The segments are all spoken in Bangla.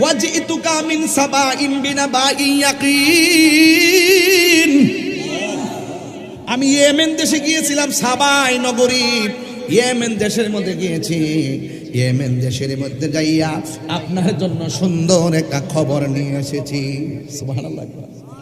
ওয়াজিতুকা মিন সাবাইন বিনাবাইন ইয়াকিন আমি ইয়েমেন দেশে গিয়েছিলাম, সাবাই নগরী। ইয়েমেন দেশের মধ্যে গিয়েছি। ইয়েমেন দেশের মধ্যে যাইয়া আপনার জন্য সুন্দর একটা খবর নিয়ে এসেছি। সুবহানাল্লাহ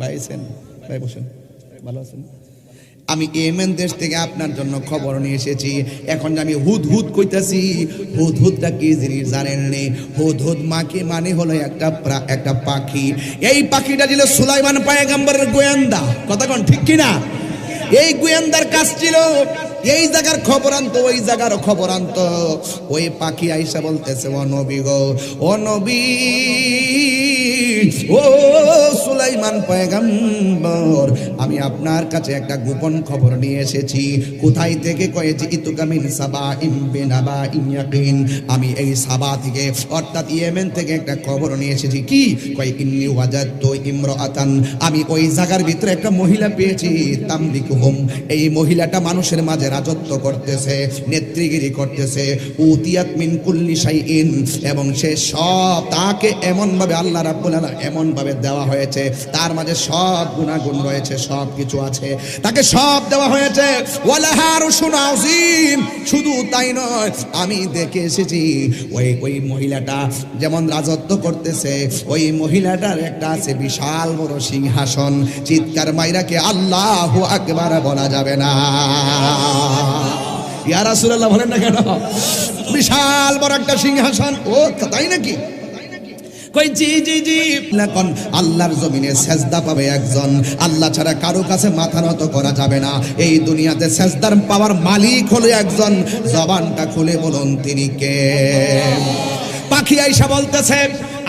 ভাই আছেন ভাই, বসেন। ভালো আছেন? আমি এমেন দেশ থেকে আপনার জন্য খবর নিয়ে এসেছি। এখন আমি হুদ হুদ কইতাছি, হুদ হুদটা কি জিনিস জানেন নি? হুদ হুদ মাকে মানে হলো একটা একটা পাখি। এই পাখিটা ছিল সুলাইমান পায়গাম্বরের গোয়েন্দা। কথা কোন, ঠিক কিনা? এই গোয়েন্দার কাজ ছিল এই জায়গার খবর আনতো, ওই জায়গার খবর আনতো। ওই পাখি আইসা বলতেছে, ও নবী গো, ও নবী, ও সুলাইমান পয়গম্বর, আমি আপনার কাছে একটা গোপন খবর নিয়ে এসেছি। কোথায় থেকে কয়েছি? ইতুকামিন সাবা ইমবেনাবা ইমিয়াকিন আমি এই সাবা থেকে, অর্থাৎ ইয়েমেন থেকে একটা খবর নিয়ে এসেছি। কি? কয়, ইন্নি ওয়াজাদ তো ইমরাতান আমি ওই জায়গার ভিতরে একটা মহিলা পেয়েছি, তামলিকুহুম। এই মহিলাটা মানুষের মাঝে রাজত্ব করতেছে। নেতৃগিরি করতেছে, উতিয়াত মিন শাইইন, এবং সে সব তাকে এমন ভাবে আল্লাহ রাব্বুল আলামিন এমন ভাবে দেওয়া হয়েছে। তার মাঝে সব গুণাগুণ রয়েছে সব কিছু আছে। তাকে সব দেওয়া হয়েছে। শুধু তাই নয়, আমি দেখে এসেছি, ওই ওই মহিলাটা যেমন রাজত্ব করতেছে, ওই মহিলাটার একটা আছে বিশাল বড় সিংহাসন। চিৎকার মাইরাকে আল্লাহ আকবার বলা যাবে না। ইয়া রাসূলুল্লাহ, বলেন না কেন? বিশাল বড় একটা সিংহাসন। ও তাই নাকি? কই, জি জি জি। আল্লাহর জমিনে সেজদা পাবে একজন। আল্লাহ ছাড়া কারও কাছে মাথা নত করা যাবে না। এই দুনিয়াতে সেজদার পাওয়ার মালিক হলো একজন। জবানটা খুলে বলুন, তিনি কে? পাখি আইসা বলতেছে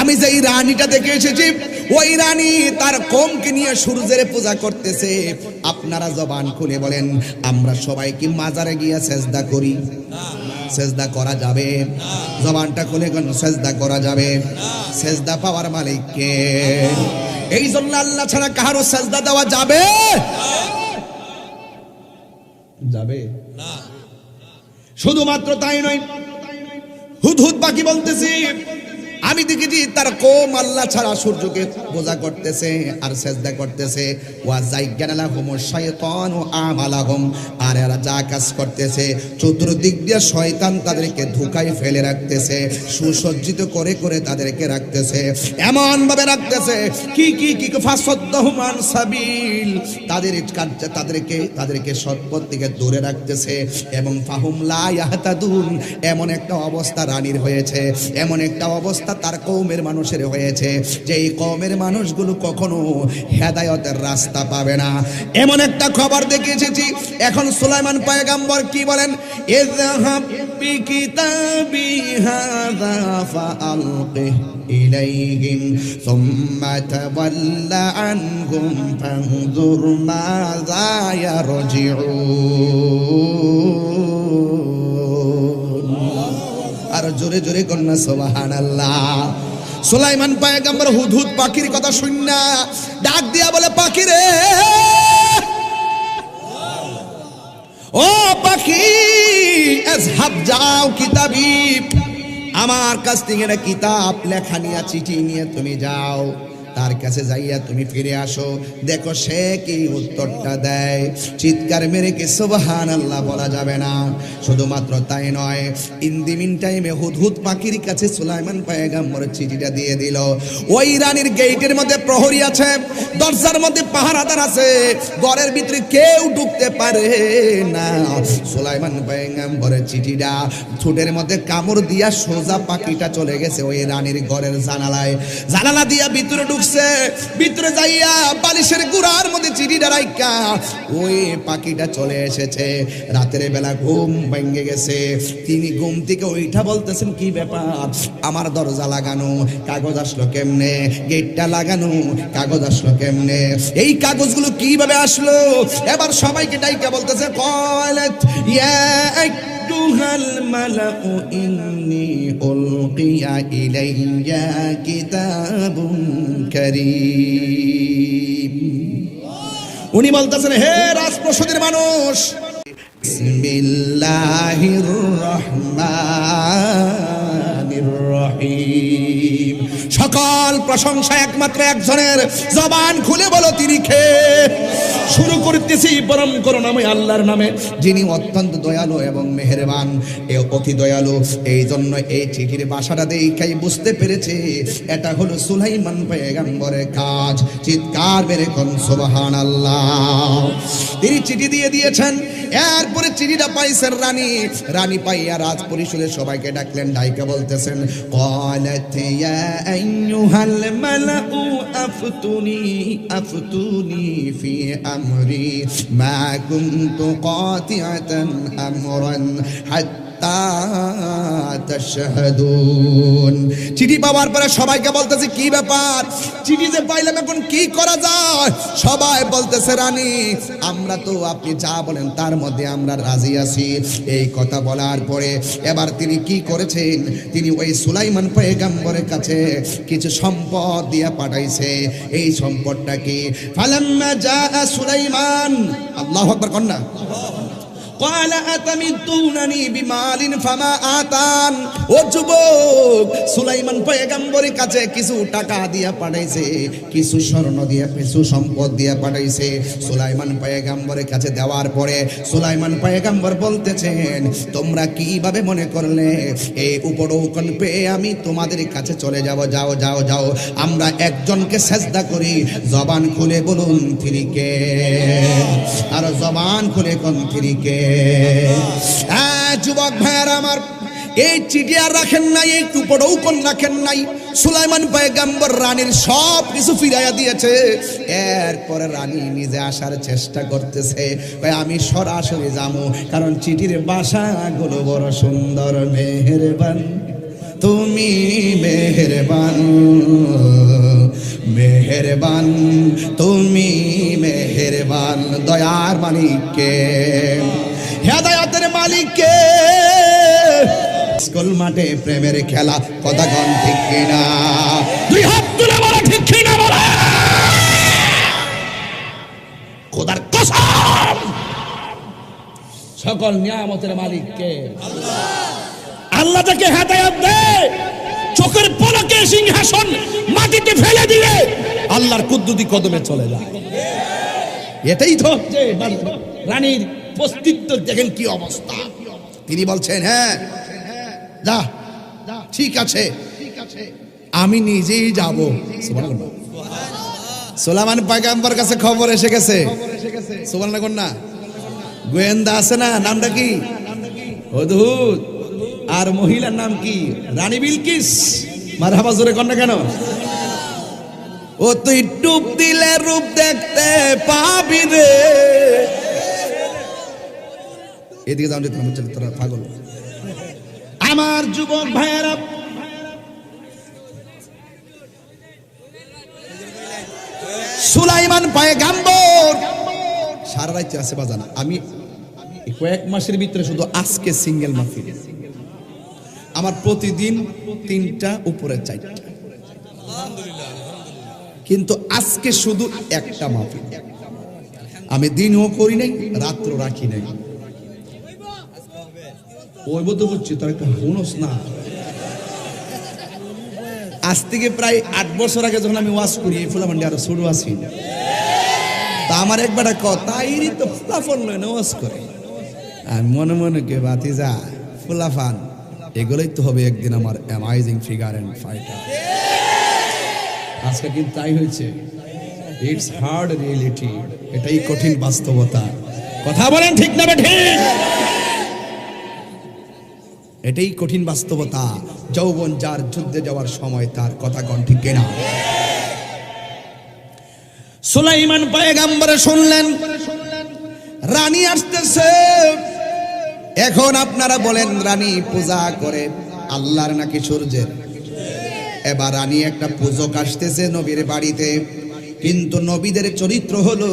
আমি যে রানীটা দেখে এসেছি, ওই রানী তার কমকে নিয়ে সূর্যের পূজা করতেছে। আপনারা জবান খুলে বলেন, আমরা সবাই কি মাজারে গিয়ে সেজদা করি? সেজদা করা যাবে? জবানটা খুলে কেন? সেজদা করা যাবে? সেজদা পাওয়ার মালিক কে? এই জন্য আল্লাহ ছাড়া কাহারও সেজদা দেওয়া যাবে? যাবে? শুধুমাত্র তাই নয় হুদ হুদ বাকি বলতেছি আমি দেখেছি তার কোম আল্লাহ ছাড়া সূর্যকে পূজা করতেছে আর সেজদা করতেছে। ওয়া শয়তান ও আর এরা যা কাজ করতেছে, চতুর্দিক দিয়ে শয়তান তাদেরকে ধোকায় ফেলে রাখতেছে, সুসজ্জিত করে করে তাদেরকে রাখতেছে এমন ভাবে রাখতেছে, কি কি কি ফাসদ্দাহুমান সাবিল। তাদের কার্য, তাদেরকে তাদেরকে সৎপথ থেকে দূরে রাখতেছে, এবং ফাহুম লা ইয়াহতাদুন। এমন একটা অবস্থা রানীর হয়েছে, এমন একটা অবস্থা তার কৌমের মানুষের হয়েছে। যে এই কমের মানুষগুলো কখনো হেদায়তের রাস্তা পাবে না। এমন একটা খবর দেখে এসেছি এখন সুলাইমান পায়গাম্বর কি বলেন? ইলাইহিম, সুম্মা তাওয়াল্লা আনহুম ফানজুর মাযা ইয়ারজিউন। জোরে জোরে কন্যা সোবাহান আল্লাহ সুলাইমান পায়গাম্বর হুদহুদ পাখির কথা শুননা ডাক দিয়া বলে, পাখি রে! ও পাখি, এজহাব যাও কিতাবি। আমার কাছ থেকে কিতাব, লেখা নিয়ে, চিঠি নিয়ে তুমি যাও। তার কাছে যাইয়া তুমি ফিরে আসো। দেখো সে কি উত্তরটা দেয়। চিৎকার মেরে কি সুবহান আল্লাহ বলা যাবে না। শুধুমাত্র তাই নয় ইন দি মিন টাইমে হুদহুদ পাখির কাছে সুলাইমান পায়গাম্বর চিঠিটা দিয়ে দিল। ওই রানীর গেটের মধ্যে প্রহরী আছে, দরজার মধ্যে পাহারাদার আছে, ঘরের ভিতরে কেউ ঢুকতে পারে না। সুলাইমান পায়গাম্বরের চিঠিটা ঠোঁটের মধ্যে কামড় দিয়া সোজা পাখিটা চলে গেছে ওই রানীর ঘরের জানালায়। জানালা দিয়া ভিতরে ঢুকছে ভিতরে যাইয়া বালিশের গুড়ার মধ্যে চিড়িটা রাইকা ওই পাখিটা চলে এসেছে। রাতের বেলা ঘুম ভেঙে গেছে। তিনি ঘুম থেকে ওইটা বলতেছেন, কি ব্যাপার? আমার দরজা লাগানো, কাগজ আসলো কেমনে? গেটটা লাগানো, কাগজ আসলো কেমনে? এই কাগজগুলো কীভাবে আসলো? এবার সবাইকে ডাইকা বলতেছে কয়লেট ইয়া الملأ إني ألقي إلي كتاب كريم উনি বলতেছেন হে রাজপ্রসাদের মানুষ বিসমিল্লাহির রহমানির রহিম সকল প্রশংসা একমাত্র একজনের জবান খুলে বলো তিনি খেয়ে শুরু করতেছি বরং করো নামে আল্লাহর নামে। যিনি অত্যন্ত দয়ালু এবং মেহেরবান, এ অতি দয়ালু। এই জন্য এই চিঠির বাসাটা দেখাই বুঝতে পেরেছে, এটা হলো সুলাইমান পেগাম্বরের কাজ। চিৎকার বেড়ে কন সোবাহান আল্লাহ তিনি চিঠি দিয়ে দিয়েছেন, এরপরে চিঠিটা পাইছেন রানী। রানী পাইয়া রাজ পরিষদের সবাইকে ডাকলেন, ডাইকে বলতেছেন আফতুনি আফতুনি ফি আম أمري ما كنت قاطعة أمرا حتى চিঠি পাওয়ার পরে সবাইকে বলতেছে, কি ব্যাপার? চিঠি যে পাইলাম এখন কি করা যায়? সবাই বলতেছে, রানী, আমরা তো আপনি যা বলেন তার মধ্যে আমরা রাজি আছি। এই কথা বলার পরে এবার তিনি কি করেছেন? তিনি ওই সুলাইমান পয়গাম্বরের কাছে কিছু সম্পদ দিয়ে পাঠাইছে। এই সম্পদটা কি? ফালাম্মা জা সুলাইমান। আল্লাহু আকবার কন্যা قال أتمدونني بمال فما آتان ও যুবক সুলাইমান পয়গাম্বরের কাছে কিছু টাকা দিয়া পাঠাইছে কিছু স্বর্ণ দিয়া কিছু সম্পদ দিয়া পাঠাইছে সুলাইমান পয়গাম্বরের কাছে দেওয়ার পরে সুলাইমান পয়গাম্বর বলতেছেন তোমরা কিভাবে মনে করলে এই উপরৌকন পেয়ে আমি তোমাদের কাছে চলে যাব যাও যাও যাও আমরা একজনকে সেজদা করি জবান খুলে বলুন তিনি কে আর জবান খুলে কোন তিনি কে হ্যাঁ যুবক ভাইয়ার আমার, এই চিঠি আর রাখেন নাই, এই টুপড়ৌকন রাখেন নাই। সুলাইমান পয়গাম্বর রানীর সব কিছু ফিরাইয়া দিয়েছে। এরপরে রানী নিজে আসার চেষ্টা করতেছে। আমি সরাসরি যাব কারণ চিঠির বাসাগুলো বড় সুন্দর, মেহেরবান। তুমি মেহেরবান মেহেরবান। তুমি মেহেরবান, দয়ার মালিককে মালিককে। স্কুল মাঠে প্রেমের খেলা কথা কন ঠিক কিনা? দুই হাত তুলে বলো ঠিক কিনা বলো? খোদার কসম! সকল নিয়ামতের মালিককে। আল্লাহ তাকে হেদায়াত দেয় চোখের পলকে সিংহাসন মাটিতে ফেলে দিলে আল্লাহর কুদ্দুতি কদমে চলে যায়। এটাই তো। রানীর অস্তিত্ব দেখেন কি অবস্থা। তিনি বলছেন হ্যাঁ যা, ঠিক আছে। আমি নিজেই যাব। সোলামান পাগাম্বর কাছে খবর এসে গেছে। গোয়েন্দা আছে না? নামটা কি? অদ্ভুত আর মহিলার নাম কি? রানী বিলকিস। মারহাবা জোরে কন্যা কেন? ও তুই টুপ দিলে রূপ দেখতে পাবি রে। এদিকে যাও তোরা বুঝলি তোরা পাগল। আমার যুবক ভাইয়েরা, সুলাইমান পায়ে গাম্বর সারা আছে বাজানা। আমি কয়েক মাসের ভিতরে শুধু আজকে সিঙ্গেল মাহফিল। আমার প্রতিদিন তিনটা, উপরে চারটা। কিন্তু আজকে শুধু একটা মাহফিল। আমি দিনও করি নাই রাত্র রাখি নাই। তো বুঝছি তোর একটা হুনস না। আজ থেকে প্রায় আট বছর আগে যখন আমি ওয়াজ করি, এই ফুলামান্ডি আরও ছোট আছি। তা আমার একবার কথাই তো ফুলাফন লয় না ওয়াজ করে? আমি মনে মনে কে বাতি যা ফুলাফান, এগুলোই তো হবে একদিন আমার অ্যামাইজিং ফিগার অ্যান্ড ফাইটার আজকে কিন্তু তাই হয়েছে। ইটস হার্ড রিয়েলিটি এটাই কঠিন বাস্তবতা। কথা বলেন ঠিক না ঠিক? এটাই কঠিন বাস্তবতা। যৌবন যার যুদ্ধে যাওয়ার সময় তার কথা গণ ঠিক কেনা? সুলাইমান পায়গাম্বরে শুনলেন, রানী আসতেছে। এখন আপনারা বলেন, রানী পূজা করে আল্লাহর নাকি সূর্যের? এবার রানী একটা পূজক আসতেছে নবীর বাড়িতে, কিন্তু নবীদের চরিত্র হলো,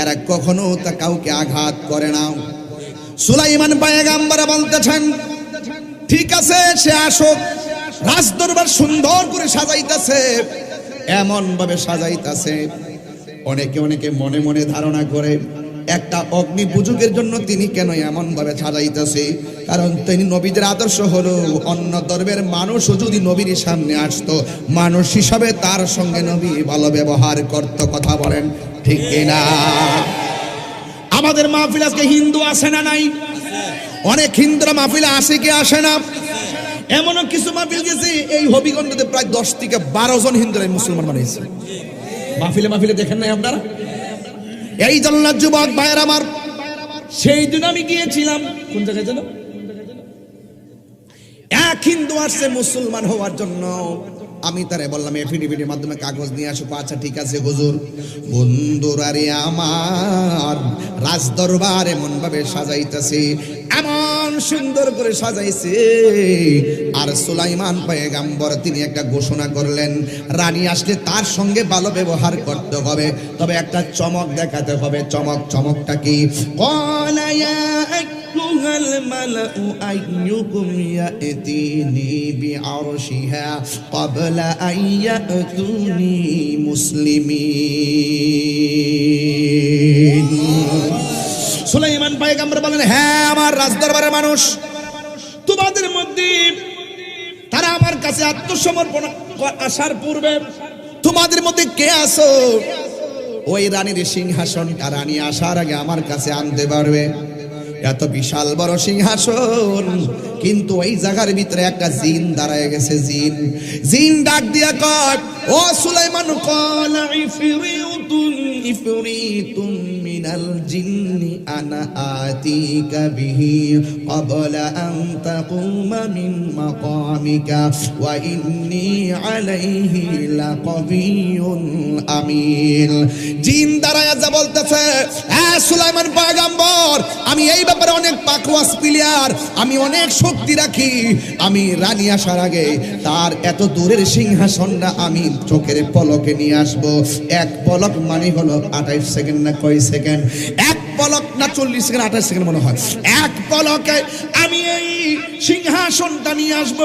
এরা কখনো তা কাউকে আঘাত করে না। সুলাইমান পায়গাম্বরা বলতেছেন ঠিক আছে, সে আসুক। রাজদরবার সুন্দর করে সাজাইতেছে। এমন ভাবে সাজাইতেছে। অনেকে অনেকে মনে মনে ধারণা করে, একটা অগ্নি বুজুগের জন্য তিনি কেন এমন ভাবে সাজাইতেছে? কারণ তিনি নবীদের আদর্শ হলো, অন্য ধর্মের মানুষও যদি নবীর সামনে আসতো, মানুষ হিসাবে তার সঙ্গে নবী ভালো ব্যবহার করত, কথা বলেন ঠিক না আমাদের মাহফিল আজকে হিন্দু আছে না নাই? অনেক হিন্দুরা মাহফিলে আসে কি আসে না? এমনও কিছু মাহফিল গেছে, এই হবিগঞ্জতে প্রায় দশ থেকে বারো জন হিন্দুরা মুসলমান বানিয়েছে মাহফিলে মাহফিলে দেখেন নাই আপনারা? এই জল্লার যুবক ভাইয়ের আমার, সেই দিন আমি গিয়েছিলাম। কোন জায়গায় যেন? এক হিন্দু আসছে মুসলমান হওয়ার জন্য। আমি তারে বললাম এফিডেভিটের মাধ্যমে কাগজ নিয়ে আসো। আচ্ছা ঠিক আছে, হুজুর। বন্ধুরা রে রাজ দরবার এমন ভাবে সাজাইতেছে, এমন সুন্দর করে সাজাইছে। আর সুলাইমান পয়েগাম্বর, তিনি একটা ঘোষণা করলেন, রানী আসলে তার সঙ্গে ভালো ব্যবহার করতে হবে। তবে একটা চমক দেখাতে হবে, চমক, চমকটা কি? أيها সুলাইমান পায়গাম্বর বলেন হ্যাঁ আমার রাজদরবারের মানুষ। তোমাদের মধ্যে তারা আমার কাছে আত্মসমর্পণ আসার পূর্বে তোমাদের মধ্যে কে আসো ওই রানীর সিংহাসনটা রানী আসার আগে আমার কাছে আনতে পারবে। এত বিশাল বড় সিংহাসন, কিন্তু ওই জায়গার ভিতরে একটা জিন দাঁড়ায় গেছে, জিন। জিন ডাক দিয়া কয়, ও সুলাইমান, কলা জিন যা বলতেছে হ্যাঁ সুলাইমান পয়গম্বর আমি এই ব্যাপারে অনেক পাকওয়াস প্লেয়ার, আমি অনেক শক্তি রাখি। আমি রানী আসার আগে তার এত দূরের সিংহাসনটা আমি চোখের পলকে নিয়ে আসব। এক পলক মানে হলো আঠাইশ সেকেন্ড না কয় সেকেন্ড? এক পলক না চল্লিশ সেকেন্ড, আঠাইশ সেকেন্ড মনে হয়। এক পলকে আমি এই সিংহাসনটা নিয়ে আসব।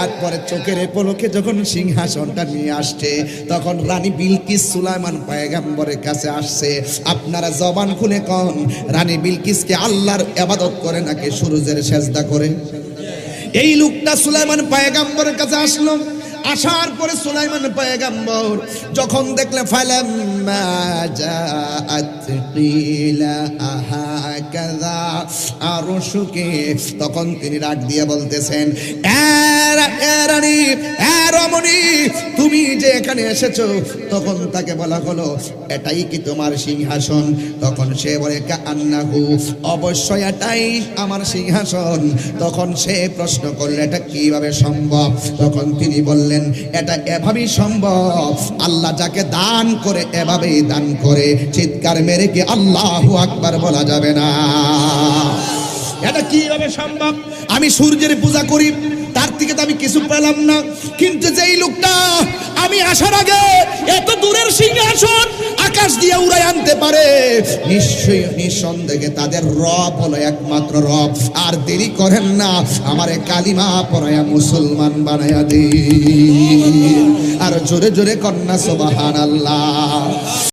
এরপরে চোখের পলকে যখন সিংহাসনটা নিয়ে আসছে, তখন রানী বিলকিস সুলাইমান পয়গাম্বরের কাছে আসছে। আপনারা জবান খুলে কন, রানী বিলকিসকে আল্লাহর আবাদত করে নাকি সূর্যের সেজদা করে? এই লোকটা সুলাইমান পায়গাম্বরের কাছে আসলো। আসার পরে সুলাইমান পায়গাম্বর যখন দেখলে ফালাম আরশুকে তখন তিনি রাগ দিয়ে বলতেছেন "এ রা- রমণী তুমি যে এখানে এসেছ তখন তাকে বলা হলো এটাই কি তোমার সিংহাসন? তখন সে বলে আন্নাহু অবশ্যই এটাই আমার সিংহাসন। তখন সে প্রশ্ন করলে এটা কীভাবে সম্ভব? তখন তিনি বললেন এটা এভাবেই সম্ভব। আল্লাহ যাকে দান করে এভাবেই দান করে। চিৎকার মেরে কি আল্লাহু আকবার বলা যাবে না? এটা কীভাবে সম্ভব? আমি সূর্যের পূজা করি। থেকে তো আমি কিছু পেলাম না। কিন্তু যেই লোকটা, আমি আসার আগে এত দূরের সিংহাসন আকাশ দিয়ে উড়াই আনতে পারে। নিশ্চয়ই নিঃসন্দেহে তাদের রব হলো একমাত্র রব। আর দেরি করেন না, আমারে কালিমা পড়ায়া মুসলমান বানায়া দিন। আর জোরে জোরে কন্যা সোবাহান আল্লাহ